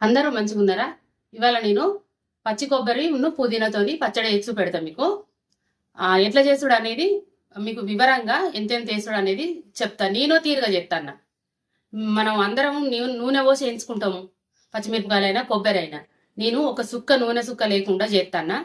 అందరూ మంచిగా ఉన్నారా ఇవాళ నేను పచ్చి కొబ్బరి ఉన్ను పుదీనాతోని పచ్చడి వేసి పెడతా మీకు. ఎట్లా చేసుడు అనేది మీకు వివరంగా ఎంతెంత వేసుడు అనేది చెప్తా. నేను తీరుగా చెప్తాను మనం అందరం నూనె పోసి ఎంచుకుంటాము. పచ్చిమిరపకాయలైనా కొబ్బరి అయినా నేను ఒక సుక్క నూనె సుక్క లేకుండా చేస్తాను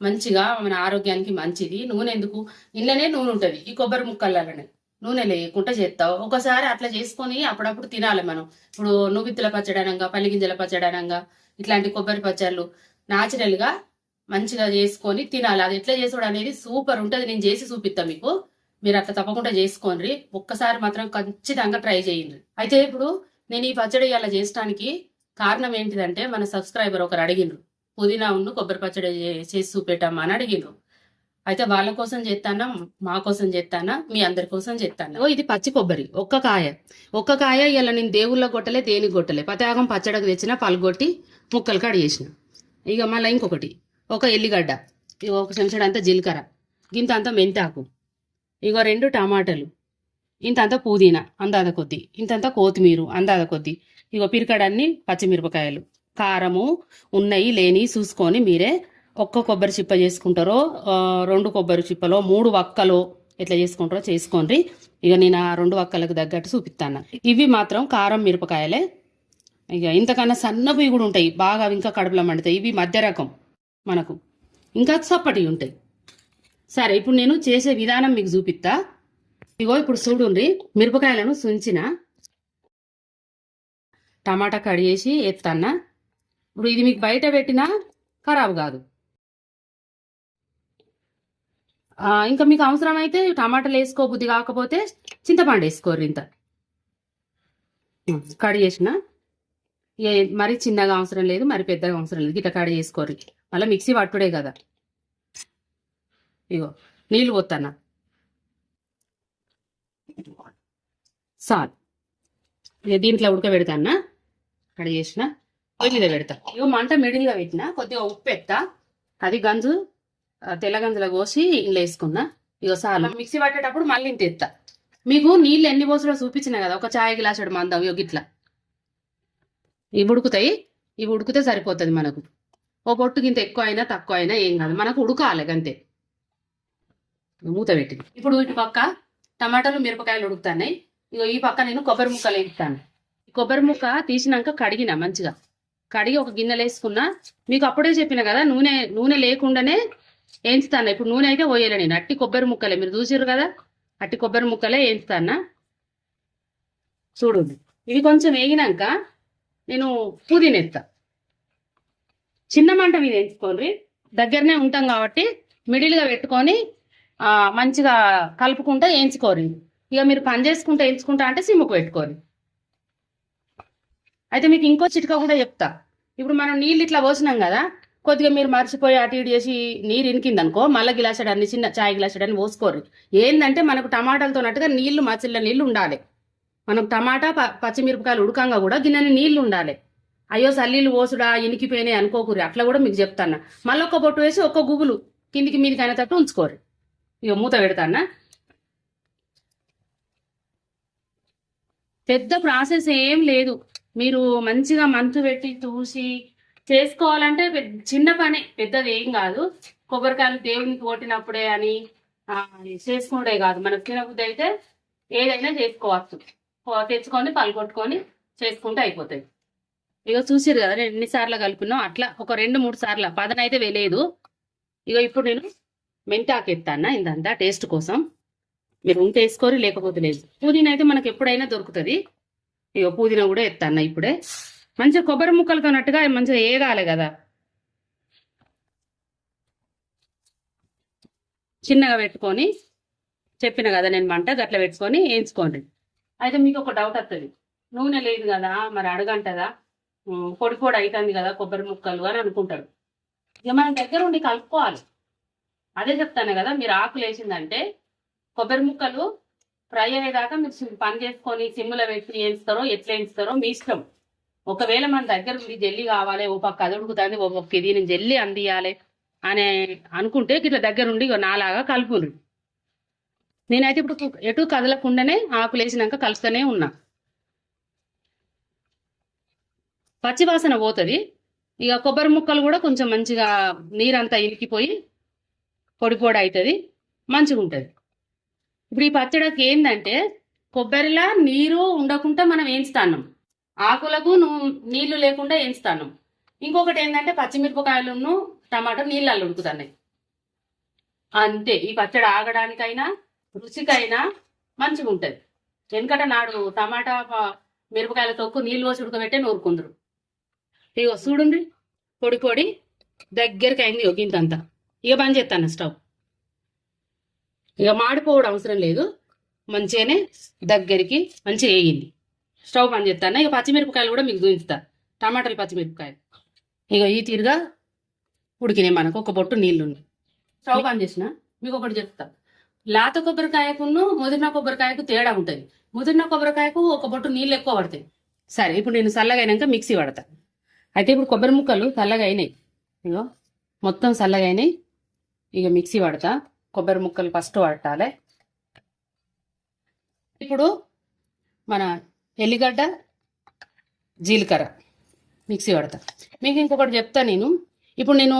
మంచిగా మన ఆరోగ్యానికి మంచిది. నూనె ఎందుకు? ఇళ్ళనే నూనె ఉంటుంది. ఈ కొబ్బరి ముక్కలనే నూనె లేకుండా చేస్తావు. ఒకసారి అట్లా చేసుకొని అప్పుడప్పుడు తినాలి మనం. ఇప్పుడు నువ్విత్తుల పచ్చడనంగా పల్లిగింజల పచ్చడనంగా ఇట్లాంటి కొబ్బరి పచ్చళ్ళు న్యాచురల్గా గా మంచిగా చేసుకొని తినాలి. అది ఎట్లా చేసుకోవడం అనేది సూపర్ ఉంటుంది. నేను చేసి చూపిస్తాను మీకు. మీరు అట్లా తప్పకుండా చేసుకోండి. ఒక్కసారి మాత్రం ఖచ్చితంగా ట్రై చేయండి. అయితే ఇప్పుడు నేను ఈ పచ్చడి అలా చేసడానికి కారణం ఏంటిదంటే మన సబ్స్క్రైబర్ ఒకరు అడిగిండ్రు. పుదీనా ఉన్ను కొబ్బరి పచ్చడి చేసి చూపెట్టమ్మా అని అడిగిండ్రు. అయితే వాళ్ళ కోసం చేస్తానా? మా కోసం చేస్తానా? మీ అందరి కోసం చేస్తానా? ఓ ఇది పచ్చి కొబ్బరి ఒక్క కాయ. ఒక్క కాయ ఇలా నేను దేవుళ్ళ కొట్టలే దేనికి కొట్టలే. పతాగం పచ్చడికి తెచ్చిన పలుగొట్టి ముక్కలు కడి చేసిన. ఇక మళ్ళీ ఇంకొకటి ఒక ఎల్లిగడ్డ ఇక ఒక చెంచడు అంతా జీలకర్ర. ఇంత అంతా మెంతాకు. ఇగో రెండు టమాటాలు. ఇంత అంతా పుదీనా అందాద కొద్ది. ఇంత అంత కొత్తిమీర అందాద కొద్ది. ఇగో పిరికడన్ని పచ్చిమిరపకాయలు. కారము ఉన్నాయి లేని చూసుకొని మీరే ఒక్క కొబ్బరి చిప్ప చేసుకుంటారో రెండు కొబ్బరి చిప్పలో మూడు వక్కలో ఎట్లా చేసుకుంటారో చేసుకోండి. ఇక నేను ఆ రెండు వక్కలకు తగ్గట్టు చూపిస్తాను. ఇవి మాత్రం కారం మిరపకాయలే. ఇక ఇంతకన్నా సన్నవి కూడా ఉంటాయి. బాగా ఇంకా కడుపులో మండుతాయి. ఇవి మధ్య రకం మనకు. ఇంకా చప్పటి ఉంటాయి. సరే ఇప్పుడు నేను చేసే విధానం మీకు చూపిస్తా. ఇగో ఇప్పుడు చూడుండ్రి మిరపకాయలను సుంచిన టమాటా కడిగేసి ఎత్తన్నా. ఇప్పుడు ఇది మీకు బయట పెట్టినా ఖరాబ్ కాదు ఆ, ఇంకా మీకు అవసరం అయితే టమాటాలు వేసుకోబుద్ది కాకపోతే చింతపండు వేసుకోర్రి ఇంత కడి చేసిన? మరి చిన్నగా అవసరం లేదు మరి పెద్దగా అవసరం లేదు. ఇట్లా కడి చేసుకోరు మళ్ళీ మిక్సీ పట్టుడే కదా. ఇగో నీళ్ళు పోతానా సాల్. దీంట్లో ఉడకబెడతానా కడిగేసిన పొయ్యి మీద పెడతా. ఇగో మంట మిడిల్గా పెట్టిన కొద్దిగా ఉప్పు ఎత్తా అది గంజు ఆ, తెల్ల గంజులో కోసి ఇంట్లో వేసుకున్నా. ఇగో సాలు మిక్సీ పట్టేటప్పుడు మళ్ళీ ఇంత ఎత్తా. మీకు నీళ్ళు ఎన్ని పోసులో చూపించిన కదా ఒక చాయ్ గ్లాసుడు మందం ఇగో గిట్లా. ఇవి ఉడుకుతాయి. ఇవి ఉడికితే సరిపోతుంది మనకు. ఓ పొట్టుకి ఇంత ఎక్కువ అయినా తక్కువ అయినా ఏం కాదు. మనకు ఉడకాలి అంతే మూత పెట్టింది. ఇప్పుడు ఇటు పక్క టమాటాలు మిరపకాయలు ఉడుకుతున్నాయి. ఇగో ఈ పక్క నేను కొబ్బరి ముక్కలు వేస్తాను. కొబ్బరి ముక్క తీసినాక కడిగిన మంచిగా. కడిగి ఒక గిన్నెలు వేసుకున్నా. మీకు అప్పుడే చెప్పిన కదా నూనె నూనె లేకుండానే వేయించుతాను ఇప్పుడు నూనె అయితే పోయాలి నేను. అట్టి కొబ్బరి ముక్కలే. మీరు చూసారు కదా? అట్టి కొబ్బరి ముక్కలే వేయించుతానా చూడండి ఇవి కొంచెం వేగినాక నేను పుదీనా చిన్న మంట మీద వేయించుకోండి దగ్గరనే ఉంటాం కాబట్టి మిడిల్గా పెట్టుకొని మంచిగా కలుపుకుంటా వేయించుకోరు ఇక మీరు పని చేసుకుంటా వేయించుకుంటా అంటే సిమ్ముకు పెట్టుకోరు అయితే మీకు ఇంకో చిట్కా కూడా చెప్తా. ఇప్పుడు మనం నీళ్ళు ఇట్లా పోసినాం కదా కొద్దిగా మీరు మర్చిపోయి అటు ఇటు చేసి నీరు ఇనికింది అనుకో మళ్ళీ గిలాసడు అన్ని చిన్న చాయ్ గిలాసడు అని పోసుకోరు. ఏంటంటే మనకు టమాటాలతో నట్టుగా నీళ్ళు మచిల్ల నీళ్ళు ఉండాలి. మనకు టమాటా పచ్చిమిరపకాయలు ఉడకంగా కూడా గిన్నెని నీళ్ళు ఉండాలి. అయ్యో సల్లీలు పోసుడా ఇనికిపోయినాయి అనుకోకూరి అట్లా కూడా మీకు చెప్తాను మళ్ళీ ఒక్క బొట్టు వేసి ఒక్క గుబులు కిందికి మీదికి అనేటట్టు ఉంచుకోరు. ఇక మూత పెడతానా పెద్ద ప్రాసెస్ ఏం లేదు. మీరు మంచిగా మంచు పెట్టి చూసి చేసుకోవాలంటే పెద్ద- చిన్న పని పెద్దది ఏం కాదు. కొబ్బరికాయలు దేవునికి కొట్టినప్పుడే అని చేసుకుంటే కాదు. మనకు తినబుద్ధి అయితే ఏదైనా చేసుకోవచ్చు. తెచ్చుకొని పలుకొట్టుకొని చేసుకుంటే అయిపోతాయి. ఇక చూసారు కదా నేను ఎన్నిసార్లు కలుపుకున్నాం అట్లా. ఒక రెండు మూడు సార్లు. పదన అయితే వేయలేదు. ఇక ఇప్పుడు నేను మెంతాకు ఎత్తానా ఇందంతా టేస్ట్ కోసం. మీరు ఉంటే వేసుకోరు లేకపోతే లేదు. పుదీనా అయితే మనకు ఎప్పుడైనా దొరుకుతుంది. ఇక పుదీనా కూడా ఎత్తాను ఇప్పుడే. మంచిగా కొబ్బరి ముక్కలతో నట్టుగా మంచిగా ఏగాలి కదా. చిన్నగా పెట్టుకొని చెప్పిన కదా నేను మంట గట్ల పెట్టుకొని వేయించుకోండి. అయితే మీకు ఒక డౌట్ వస్తుంది నూనె లేదు కదా మరి అడగంటదా? పొడి పొడి అవుతుంది కదా కొబ్బరి ముక్కలు అని అనుకుంటాడు ఇక మన దగ్గర ఉండి కలుపుకోవాలి. అదే చెప్తాను కదా మీరు ఆకులు వేసిందంటే కొబ్బరి ముక్కలు ఫ్రై అయ్యేదాకా మీరు పని చేసుకొని సిమ్ములో పెట్టి వేయిస్తారో ఎట్లా వేయిస్తారో మీ ఇష్టం. ఒకవేళ మన దగ్గర ఉంది జల్లి కావాలి ఓ పక్క అది ఉడుకుతుంది ఓ పక్క ఇది నేను జల్లి అందియాలి అని అనుకుంటే ఇట్లా దగ్గరుండి నాలాగా కలుపుండ్రు నేనైతే ఇప్పుడు ఎటు కదలకుండానే ఆకులు వేసినాక కలుపుతూనే ఉన్నా. పచ్చివాసన పోతుంది. ఇక కొబ్బరి ముక్కలు కూడా కొంచెం మంచిగా నీరంతా ఇనికిపోయి పొడి పొడి అవుతుంది మంచిగా ఉంటుంది. ఇప్పుడు ఈ పచ్చడికి ఏంటంటే కొబ్బరిలా నీరు ఉండకుండా మనం వేయించుతాన్నాం ఆకులకు నువ్వు నీళ్ళు లేకుండా ఎంచుతాను ఇంకొకటి ఏంటంటే పచ్చిమిరపకాయలను టమాటో నీళ్ళల్లో ఉడుకుతున్నాయి. అంతే ఈ పచ్చడి ఆగడానికైనా రుచికైనా మంచిగా ఉంటుంది వెనకట నాడు టమాటా మిరపకాయల తొక్కు నీళ్ళు పోసి ఉడకబెట్టే నూరుకుందరు. ఇగో చూడండి పొడి పొడి దగ్గరికి అయింది ఒక ఇంతంతా ఇక బంద్ చేస్తాను స్టవ్. ఇక మాడిపోవడం అవసరం లేదు మంచిగానే దగ్గరికి మంచిగా వేయింది. స్టవ్ పని చేస్తాను ఇక పచ్చిమిరపకాయలు కూడా మీకు చూపిస్తా. టమాటాలు పచ్చిమిరపకాయలు. ఇక ఈ తీరుగా ఉడికినాయి మనకు. ఒక బొట్టు నీళ్ళు ఉన్నాయి. స్టవ్ పని చేసిన. మీకు ఒకటి చెప్తా. లేత కొబ్బరికాయకును ముదిరిన కొబ్బరికాయకు తేడా ఉంటుంది. ముదిరిన కొబ్బరికాయకు ఒక బొట్టు నీళ్ళు ఎక్కువ పడతాయి. సరే ఇప్పుడు నేను చల్లగా మిక్సీ పడతా. అయితే ఇప్పుడు కొబ్బరి ముక్కలు చల్లగా అయినాయి. ఇగో మొత్తం చల్లగా అయినాయి. ఇక మిక్సీ పడతా. కొబ్బరి ముక్కలు ఫస్ట్ పట్టాలి. ఇప్పుడు మన ఎల్లిగడ్డ జీలకర్ర మిక్సీ పడతా. మీకు ఇంకొకటి చెప్తా నేను. ఇప్పుడు నేను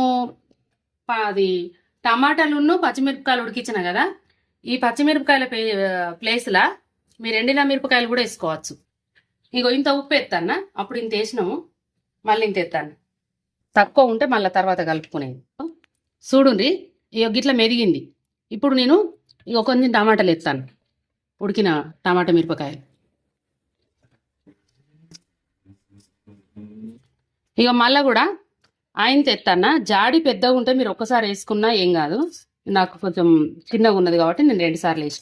అది టమాటాలును పచ్చిమిరపకాయలు ఉడికించిన కదా ఈ పచ్చిమిరపకాయల ప్లే- ప్లేస్లా మీరు ఎండిన మిరపకాయలు కూడా వేసుకోవచ్చు. ఇగో ఇంత ఉప్పు ఎత్తానా అప్పుడు ఇంత వేసినాము మళ్ళీ ఇంత ఎత్తాను తక్కువ ఉంటే మళ్ళీ తర్వాత కలుపుకునేది చూడుండ్రి ఇక గిట్ల మెరిగింది. ఇప్పుడు నేను ఇక కొంచెం టమాటాలు ఎత్తాను ఉడికిన టమాటా మిరపకాయలు. ఇక మళ్ళీ కూడా ఆయన తెస్తానా జాడి పెద్దగా ఉంటే మీరు ఒక్కసారి వేసుకున్నా ఏం కాదు. నాకు కొంచెం చిన్నగా ఉన్నది కాబట్టి నేను రెండు సార్లు వేసి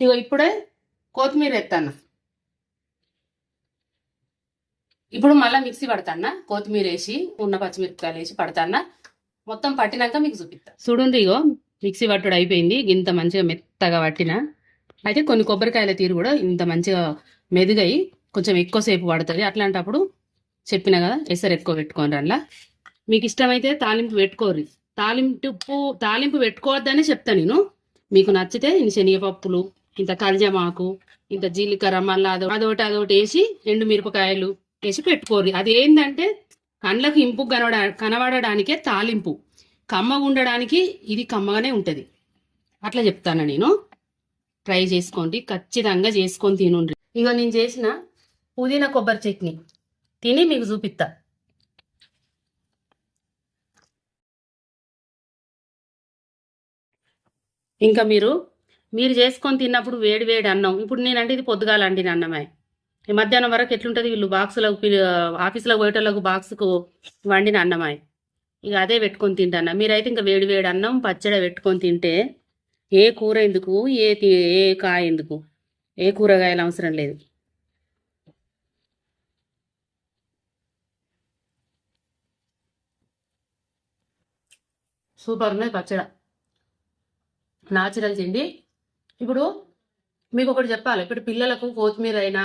ఇగో ఇప్పుడే కొత్తిమీర ఎత్తాను ఇప్పుడు మళ్ళీ మిక్సీ పడతానా కొత్తిమీర వేసి ఉన్న పచ్చిమిరపకాయలు వేసి పడతానా మొత్తం పట్టినాక మీకు చూపిస్తా. చూడండి ఇగో మిక్సీ పట్టుడు అయిపోయింది ఇంత మంచిగా మెత్తగా పట్టిన. అయితే కొన్ని కొబ్బరికాయల తీరు కూడా ఇంత మంచిగా మెదుగై కొంచెం ఎక్కువసేపు పడుతుంది. అట్లాంటప్పుడు చెప్పిన కదా ఎసరు ఎక్కువ పెట్టుకోండి అందులో మీకు ఇష్టమైతే తాలింపు పెట్టుకోరు తాలింపు తాలింపు పెట్టుకోవద్దనే చెప్తా నేను. మీకు నచ్చితే ఇన్ని శనగపప్పులు ఇంత కల్జమాకు ఇంత జీలకర్ర మళ్ళీ అదో అదొకటి అదొకటి వేసి ఎండు మిరపకాయలు వేసి పెట్టుకోరు అది ఏంటంటే కండ్లకు ఇంపు కనబడ కనబడడానికే తాలింపు. కమ్మగా ఉండడానికి ఇది కమ్మగానే ఉంటుంది. అట్లా చెప్తాను నేను? ట్రై చేసుకోండి. ఖచ్చితంగా చేసుకొని తినుండ్రి ఇక నేను చేసిన పుదీనా కొబ్బరి చట్నీ. తిని మీకు చూపిస్తా. ఇంకా మీరు మీరు చేసుకొని తిన్నప్పుడు వేడి వేడి అన్నం. ఇప్పుడు నేనంటే ఇది పొద్దుగాల అండిన అన్నమే. ఈ మధ్యాహ్నం వరకు ఎట్లుంటుంది వీళ్ళు బాక్సులకు ఆఫీసులకు పోయేటోళ్ళకు బాక్స్కు వండిన అన్నమే. ఇక అదే పెట్టుకొని తింటాను మీరైతే ఇంకా వేడి వేడి అన్నం పచ్చడి పెట్టుకొని తింటే ఏ కూర ఎందుకు? ఏ ఏ కాయ ఎందుకు? ఏ కూరగాయలు అవసరం లేదు. సూపర్ ఉన్నది పచ్చడ. నాచురల్ తిండి. ఇప్పుడు మీకు ఒకటి చెప్పాలి. ఇప్పుడు పిల్లలకు కొత్తిమీర అయినా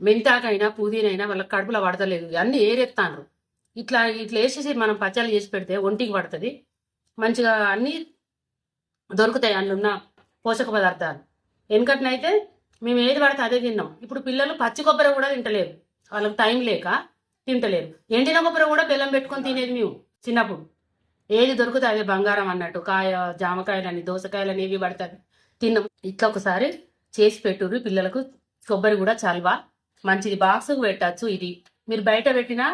మెంతాకైనా పుదీనైనా వాళ్ళకి కడుపులో పడతలేదు. అన్నీ ఏరెత్తాను ఇట్లా ఇట్లా వేసేసి మనం పచ్చళ్ళు చేసి పెడితే ఒంటికి పడుతుంది. మంచిగా అన్నీ దొరుకుతాయి అందులో పోషక పదార్థాలు. వెనకట్నైతే మేము ఏది పడితే అదే తిన్నాం. ఇప్పుడు పిల్లలు పచ్చి కొబ్బరి కూడా తింటలేరు. వాళ్ళకి టైం లేక తింటలేరు. ఎండిన కొబ్బరి కూడా బెల్లం పెట్టుకొని తినేది మేము చిన్నప్పుడు. ఏది దొరికితే అవి బంగారం అన్నట్టు కాయ జామకాయలని దోసకాయలని ఇవి పడతాయి తిన్నాం. ఇట్లా ఒకసారి చేసి పెట్టుర్రు పిల్లలకు. కొబ్బరి కూడా చల్వా మంచిది. బాక్స్కు పెట్టచ్చు ఇది. మీరు బయట పెట్టినా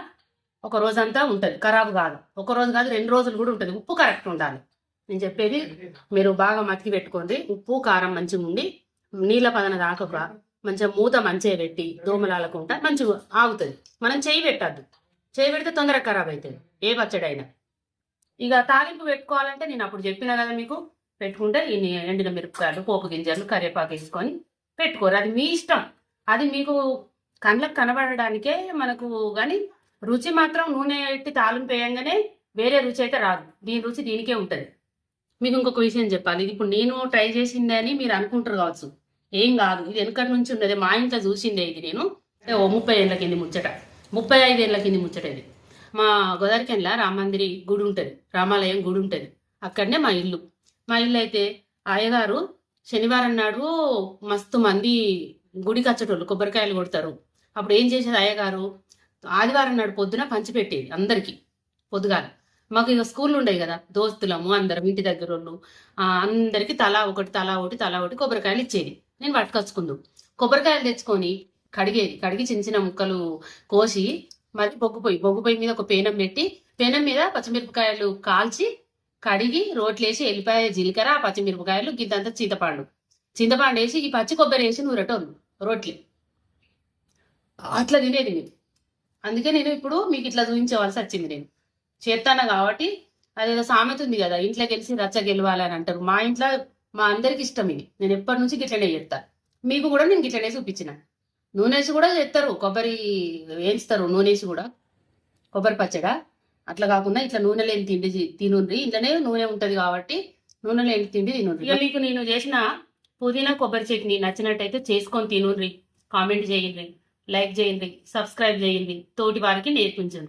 ఒక రోజంతా ఉంటుంది. ఖరాబ్ కాదు. ఒక రోజు కాదు రెండు రోజులు కూడా ఉంటుంది. ఉప్పు కరెక్ట్ ఉండాలి. నేను చెప్పేది మీరు బాగా మతికి పెట్టుకోండి. ఉప్పు కారం మంచిగా ఉండి నీళ్ళ పదన దాకక మంచిగా మూత మంచిగా పెట్టి దోమలాలకుండా మంచిగా ఆగుతుంది. మనం చేయి పెట్టద్దు. చేయి పెడితే తొందరగా ఖరాబ్ అవుతుంది. ఏ పచ్చడి అయినా ఇక తాలింపు పెట్టుకోవాలంటే నేను అప్పుడు చెప్పిన కదా మీకు పెట్టుకుంటే ఇన్ని ఎండిన మిరపకాయలు పోపు గింజలు కరివేపాకు వేసుకొని పెట్టుకోరు. అది మీ ఇష్టం. అది మీకు కళ్ళకు కనబడడానికే మనకు కానీ రుచి మాత్రం నూనె పెట్టి తాలింపు వేయంగానే వేరే రుచి అయితే రాదు. దీని రుచి దీనికే ఉంటుంది. మీకు ఇంకొక విషయం చెప్పాలి. ఇది ఇప్పుడు నేను ట్రై చేసిందే అని మీరు అనుకుంటారు కావచ్చు. ఏం కాదు. ఇది వెనకటి నుంచి ఉన్నది. మా ఇంట్లో చూసిందే ఇది నేను. అంటే ఓ ముప్పై ఏళ్ళ కింది ముచ్చట. ముప్పై ఐదు ఏళ్ళ కింది ముచ్చట ఇది. మా గోదావరికెళ్ళ రామందిరి గుడి ఉంటుంది రామాలయం గుడి ఉంటుంది. అక్కడనే మా ఇల్లు. మా ఇల్లు అయితే అయ్యగారు శనివారం నాడు మస్తు మంది గుడికి వచ్చేటోళ్ళు కొబ్బరికాయలు కొడతారు. అప్పుడు ఏం చేసేది అయ్యగారు ఆదివారం నాడు పొద్దున పంచిపెట్టేది అందరికీ పొద్దుగాల. మాకు ఇక స్కూల్ ఉండేవి కదా దోస్తులము అందరం ఇంటి దగ్గర వాళ్ళు అందరికీ అందరికి తలా ఒకటి తలా ఒకటి తలా ఒకటి కొబ్బరికాయలు ఇచ్చేది. నేను పట్టుకొచ్చుకుందాం. కొబ్బరికాయలు తెచ్చుకొని కడిగేది కడిగి చిన్న చిన్న ముక్కలు కోసి మరి బొగ్గు పొయ్యి బొగ్గు పొయ్యి మీద ఒక పేనం పెట్టి పేనం మీద పచ్చిమిరపకాయలు కాల్చి కడిగి రోట్లేసి ఎల్లిపాయ జీలకర్ర పచ్చిమిరపకాయలు గిద్దంతా చింతపండు. చింతపండు వేసి ఈ పచ్చి కొబ్బరి వేసి నూరటోళ్ళు రోట్లు. అట్లా తినేది నేను. అందుకే నేను ఇప్పుడు మీకు ఇట్లా చూపించవలసి వచ్చింది నేను. చేస్తాను కాబట్టి అదేదో సామెత ఉంది కదా ఇంట్లో గెలిచి రచ్చ గెలవాలని అంటారు. మా ఇంట్లో మా అందరికి ఇష్టం ఇది. నేను ఎప్పటి నుంచి గిట్లనే చేస్తా మీకు కూడా నేను గిట్లనే చూపించిన. నూనెసి కూడా చేస్తారు కొబ్బరి వేయిస్తారు నూనెసి కూడా. కొబ్బరి పచ్చడ. అట్లా కాకుండా ఇట్లా నూనె లేని తిండి తినుండ్రి. ఇంట్లోనే నూనె ఉంటుంది కాబట్టి నూనె లేని తిండి తినుండ్రి. ఇక మీకు నేను చేసిన పుదీనా కొబ్బరి చట్నీ నచ్చినట్టయితే చేసుకొని తినుండ్రి. కామెంట్ చేయండి. లైక్ చేయండి. సబ్స్క్రైబ్ చేయండి. తోటి వారికి నేర్పించండి.